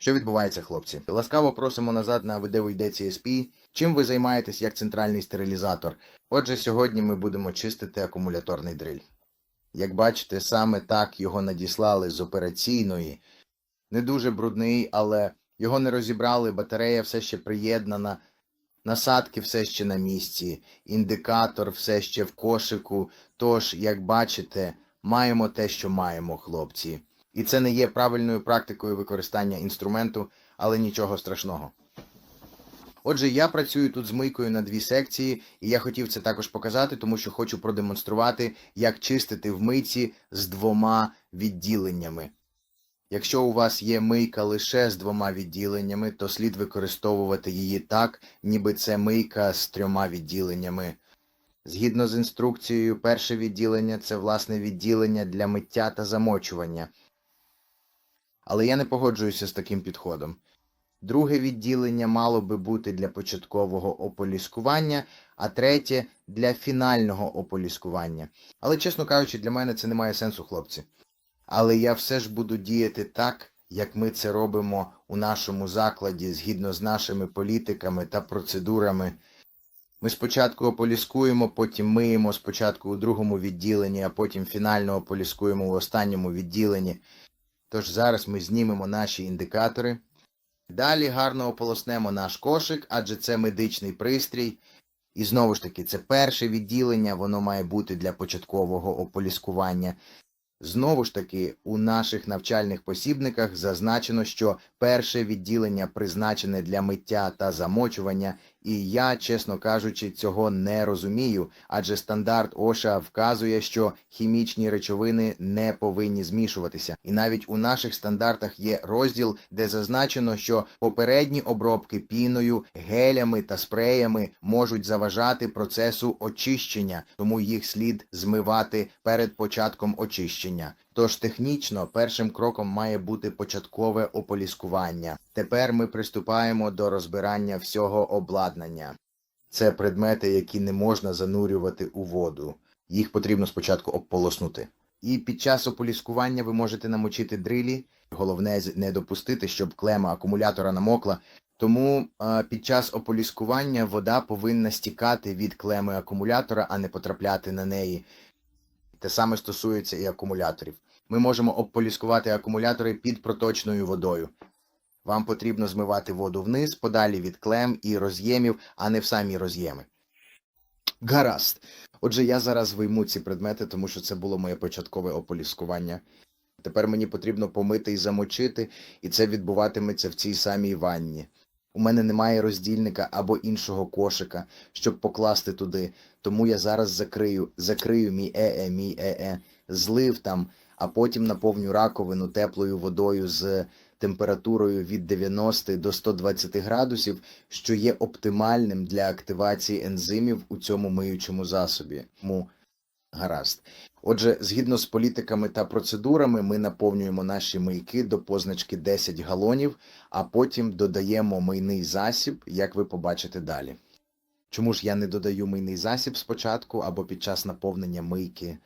Що відбувається, хлопці? Ласкаво просимо назад на видео йде CSP. Чим ви займаєтесь як центральний стерилізатор? Отже, сьогодні ми будемо чистити акумуляторний дриль. Як бачите, саме так його надіслали з операційної. Не дуже брудний, але його не розібрали, батарея все ще приєднана, насадки все ще на місці, індикатор все ще в кошику. Тож, як бачите, маємо те, що маємо, хлопці. І це не є правильною практикою використання інструменту, але нічого страшного. Отже, я працюю тут з мийкою на дві секції, і я хотів це також показати, тому що хочу продемонструвати, як чистити в мийці з двома відділеннями. Якщо у вас є мийка лише з двома відділеннями, то слід використовувати її так, ніби це мийка з трьома відділеннями. Згідно з інструкцією, перше відділення це власне відділення для миття та замочування. Але я не погоджуюся з таким підходом. Друге відділення мало би бути для початкового ополіскування, а третє для фінального ополіскування. Але, чесно кажучи, для мене це не має сенсу, хлопці. Але я все ж буду діяти так, як ми це робимо у нашому закладі, згідно з нашими політиками та процедурами. Ми спочатку ополіскуємо, потім миємо спочатку у другому відділенні, а потім фінально ополіскуємо у останньому відділенні. Тож зараз ми знімемо наші індикатори. Далі гарно ополоснемо наш кошик, адже це медичний пристрій. І знову ж таки, це перше відділення, воно має бути для початкового ополіскування. Знову ж таки, у наших навчальних посібниках зазначено, що перше відділення призначене для миття та замочування, і я, чесно кажучи, цього не розумію, адже стандарт OSHA вказує, що хімічні речовини не повинні змішуватися. І навіть у наших стандартах є розділ, де зазначено, що попередні обробки піною, гелями та спреями можуть заважати процесу очищення, тому їх слід змивати перед початком очищення. Тож технічно першим кроком має бути початкове ополіскування. Тепер ми приступаємо до розбирання всього обладнання. Це предмети, які не можна занурювати у воду. Їх потрібно спочатку обполоснути. І під час ополіскування ви можете намочити дрилі. Головне не допустити, щоб клема акумулятора намокла. Тому під час ополіскування вода повинна стікати від клеми акумулятора, а не потрапляти на неї. Те саме стосується і акумуляторів. Ми можемо обполіскувати акумулятори під проточною водою. Вам потрібно змивати воду вниз, подалі від клем і роз'ємів, а не в самі роз'єми. Гаразд. Отже, я зараз вийму ці предмети, тому що це було моє початкове ополіскування. Тепер мені потрібно помити і замочити, і це відбуватиметься в цій самій ванні. У мене немає роздільника або іншого кошика, щоб покласти туди, тому я зараз закрию, закрию мій е-е, мій е-е, злив там, а потім наповню раковину теплою водою з температурою від 90 до 120 градусів, що є оптимальним для активації ензимів у цьому миючому засобі. Тому гаразд. Отже, згідно з політиками та процедурами, ми наповнюємо наші мийки до позначки 10 галонів, а потім додаємо мийний засіб, як ви побачите далі. Чому ж я не додаю мийний засіб спочатку або під час наповнення мийки?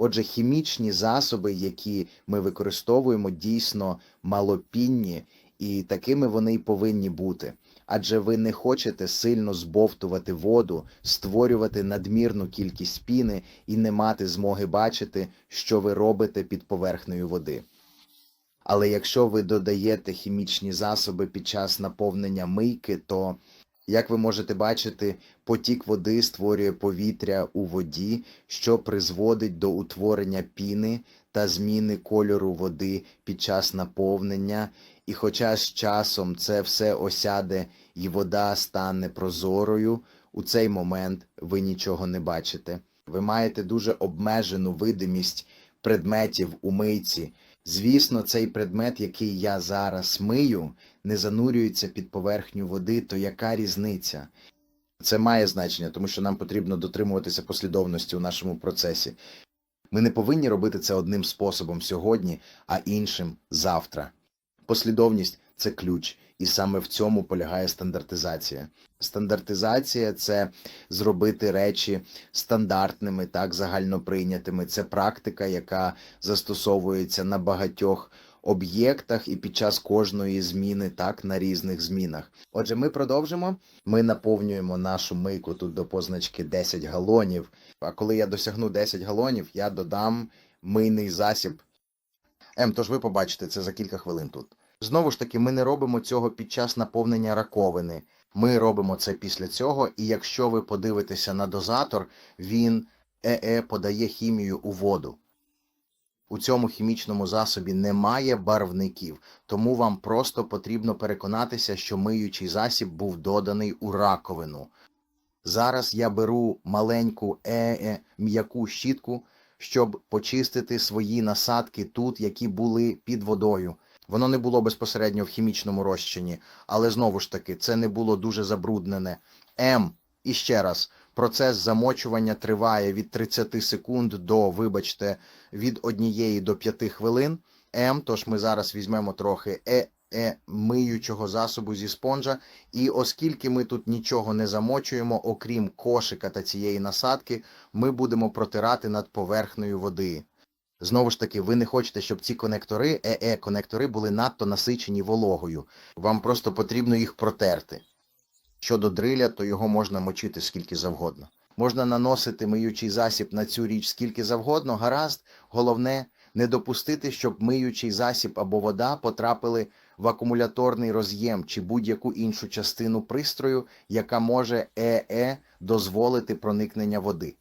Отже, хімічні засоби, які ми використовуємо, дійсно малопінні, і такими вони й повинні бути. Адже ви не хочете сильно збовтувати воду, створювати надмірну кількість піни і не мати змоги бачити, що ви робите під поверхнею води. Але якщо ви додаєте хімічні засоби під час наповнення мийки, то, як ви можете бачити, потік води створює повітря у воді, що призводить до утворення піни та зміни кольору води під час наповнення, і хоча з часом це все осяде і вода стане прозорою, у цей момент ви нічого не бачите. Ви маєте дуже обмежену видимість предметів у мийці. Звісно, цей предмет, який я зараз мию, не занурюється під поверхню води, то яка різниця? Це має значення, тому що нам потрібно дотримуватися послідовності у нашому процесі. Ми не повинні робити це одним способом сьогодні, а іншим завтра. Послідовність це ключ, і саме в цьому полягає стандартизація. Стандартизація це зробити речі стандартними, так загальноприйнятими. Це практика, яка застосовується на багатьох об'єктах і під час кожної зміни, так на різних змінах. Отже, ми продовжимо. Ми наповнюємо нашу мийку тут до позначки 10 галонів. А коли я досягну 10 галонів, я додам мийний засіб. М, тож ви побачите це за кілька хвилин тут. Знову ж таки, ми не робимо цього під час наповнення раковини. Ми робимо це після цього, і якщо ви подивитеся на дозатор, він ЕЕ подає хімію у воду. У цьому хімічному засобі немає барвників, тому вам просто потрібно переконатися, що миючий засіб був доданий у раковину. Зараз я беру маленьку ЕЕ м'яку щітку, щоб почистити свої насадки тут, які були під водою. Воно не було безпосередньо в хімічному розчині, але знову ж таки це не було дуже забруднене. М. І ще раз, процес замочування триває від 30 секунд до, вибачте, від 1 до 5 хвилин. М. Тож ми зараз візьмемо трохи е, е миючого засобу зі спонжа. І оскільки ми тут нічого не замочуємо, окрім кошика та цієї насадки, ми будемо протирати над поверхнею води. Знову ж таки, ви не хочете, щоб ці конектори, ЕЕ-конектори, були надто насичені вологою. Вам просто потрібно їх протерти. Щодо дриля, то його можна мочити скільки завгодно. Можна наносити миючий засіб на цю річ скільки завгодно, гаразд. Головне не допустити, щоб миючий засіб або вода потрапили в акумуляторний роз'єм чи будь-яку іншу частину пристрою, яка може ЕЕ дозволити проникнення води.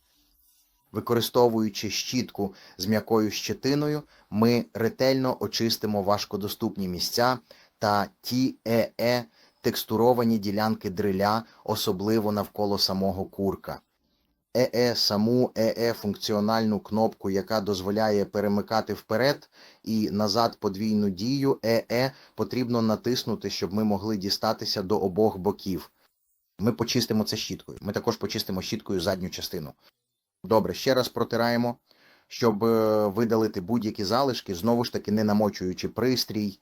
Використовуючи щітку з м'якою щетиною, ми ретельно очистимо важкодоступні місця та ті ЕЕ текстуровані ділянки дриля, особливо навколо самого курка. ЕЕ саму ЕЕ функціональну кнопку, яка дозволяє перемикати вперед і назад подвійну дію ЕЕ потрібно натиснути, щоб ми могли дістатися до обох боків. Ми почистимо це щіткою. Ми також почистимо щіткою задню частину. Добре, ще раз протираємо, щоб е, видалити будь-які залишки, знову ж таки не намочуючи пристрій.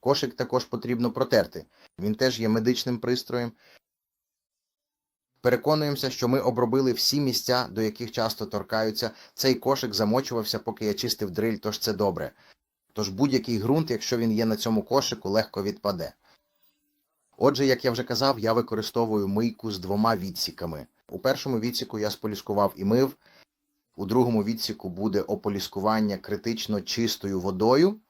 Кошик також потрібно протерти. Він теж є медичним пристроєм. Переконуємося, що ми обробили всі місця, до яких часто торкаються. Цей кошик замочувався, поки я чистив дриль, тож це добре. Тож будь-який ґрунт, якщо він є на цьому кошику, легко відпаде. Отже, як я вже казав, я використовую мийку з двома відсіками. У першому відсіку я споліскував і мив, у другому відсіку буде ополіскування критично чистою водою.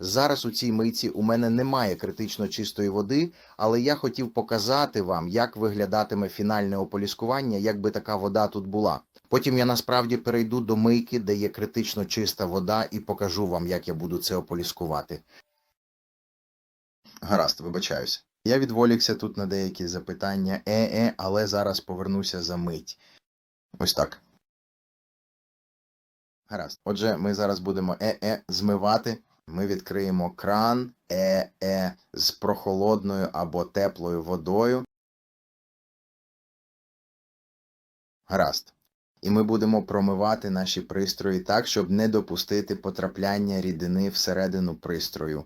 Зараз у цій мийці у мене немає критично чистої води, але я хотів показати вам, як виглядатиме фінальне ополіскування, якби така вода тут була. Потім я насправді перейду до мийки, де є критично чиста вода, і покажу вам, як я буду це ополіскувати. Гаразд, вибачаюся. Я відволікся тут на деякі запитання е-е, але зараз повернуся за мить. Ось так. Гаразд. Отже, ми зараз будемо е-е змивати. Ми відкриємо кран е-е з прохолодною або теплою водою. Гаразд. І ми будемо промивати наші пристрої так, щоб не допустити потрапляння рідини всередину пристрою.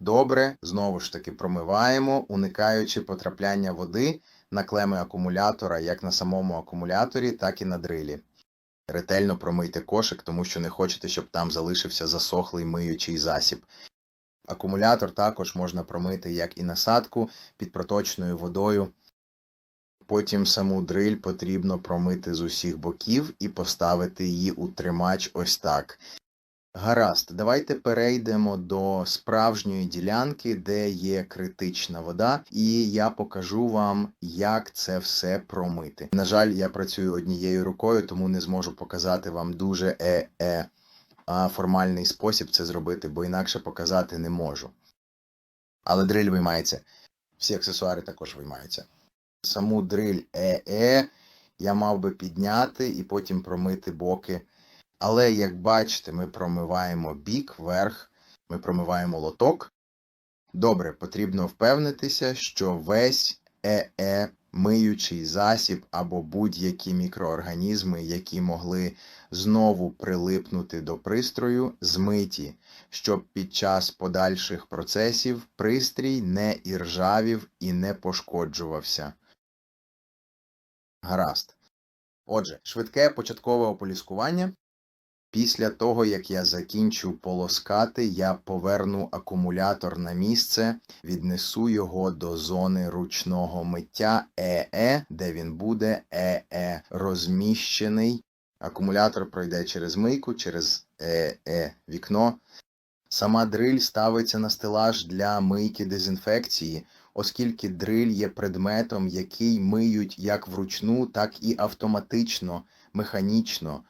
Добре, знову ж таки промиваємо, уникаючи потрапляння води на клеми акумулятора як на самому акумуляторі, так і на дрилі. Ретельно промийте кошик, тому що не хочете, щоб там залишився засохлий миючий засіб. Акумулятор також можна промити як і насадку під проточною водою. Потім саму дриль потрібно промити з усіх боків і поставити її у тримач ось так. Гаразд, давайте перейдемо до справжньої ділянки, де є критична вода, і я покажу вам, як це все промити. На жаль, я працюю однією рукою, тому не зможу показати вам дуже е-е формальний спосіб це зробити, бо інакше показати не можу. Але дриль виймається. Всі аксесуари також виймаються. Саму дриль е-е я мав би підняти і потім промити боки. Але, як бачите, ми промиваємо бік, верх, ми промиваємо лоток. Добре, потрібно впевнитися, що весь ЕЕ миючий засіб або будь-які мікроорганізми, які могли знову прилипнути до пристрою, змиті, щоб під час подальших процесів пристрій не іржавів і не пошкоджувався. Гаразд. Отже, швидке початкове ополіскування. Після того, як я закінчу полоскати, я поверну акумулятор на місце, віднесу його до зони ручного миття ЕЕ, де він буде ЕЕ розміщений. Акумулятор пройде через мийку, через ЕЕ вікно. Сама дриль ставиться на стелаж для мийки дезінфекції, оскільки дриль є предметом, який миють як вручну, так і автоматично, механічно.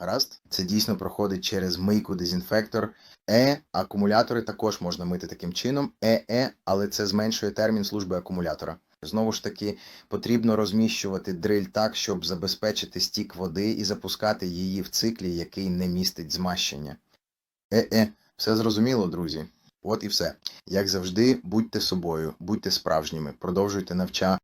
Гаразд? Це дійсно проходить через мийку дезінфектор. Е, акумулятори також можна мити таким чином. ЕЕ, але це зменшує термін служби акумулятора. Знову ж таки, потрібно розміщувати дриль так, щоб забезпечити стік води і запускати її в циклі, який не містить змащення. Е-е, все зрозуміло, друзі. От і все. Як завжди, будьте собою, будьте справжніми, продовжуйте навчати.